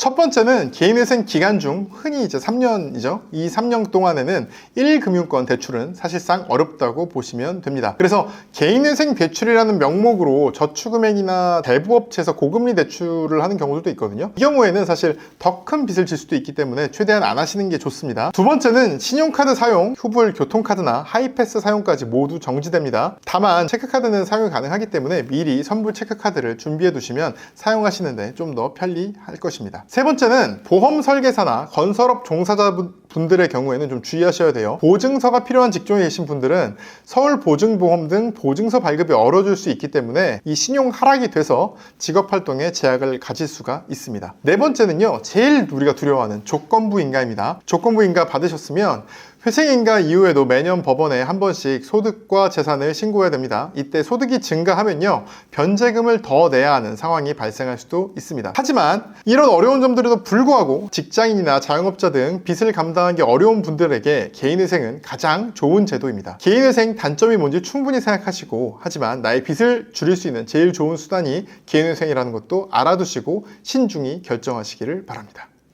첫 번째는 개인회생 기간 중 흔히 이제 3년이죠. 이 3년 동안에는 1금융권 대출은 사실상 어렵다고 보시면 됩니다. 그래서 개인회생 대출이라는 명목으로 저축은행이나 대부업체에서 고금리 대출을 하는 경우들도 있거든요. 이 경우에는 사실 더 큰 빚을 질 수도 있기 때문에 최대한 안 하시는 게 좋습니다. 두 번째는 신용카드 사용, 후불 교통카드나 하이패스 사용까지 모두 정지됩니다. 다만 체크카드는 사용이 가능하기 때문에 미리 선불 체크카드를 준비해 두시면 사용하시는데 좀 더 편리할 것입니다. 세 번째는 보험 설계사나 건설업 종사자분들의 경우에는 좀 주의하셔야 돼요. 보증서가 필요한 직종에 계신 분들은 서울 보증보험 등 보증서 발급이 어려워질 수 있기 때문에 이 신용 하락이 돼서 직업 활동에 제약을 가질 수가 있습니다. 네 번째는요, 제일 우리가 두려워하는 조건부 인가입니다. 조건부 인가 받으셨으면 회생인가 이후에도 매년 법원에 한 번씩 소득과 재산을 신고해야 됩니다. 이때 소득이 증가하면요, 변제금을 더 내야 하는 상황이 발생할 수도 있습니다. 하지만 이런 어려운 점들에도 불구하고 직장인이나 자영업자 등 빚을 감당하기 어려운 분들에게 개인회생은 가장 좋은 제도입니다. 개인회생 단점이 뭔지 충분히 생각하시고, 하지만 나의 빚을 줄일 수 있는 제일 좋은 수단이 개인회생이라는 것도 알아두시고 신중히 결정하시기를 바랍니다.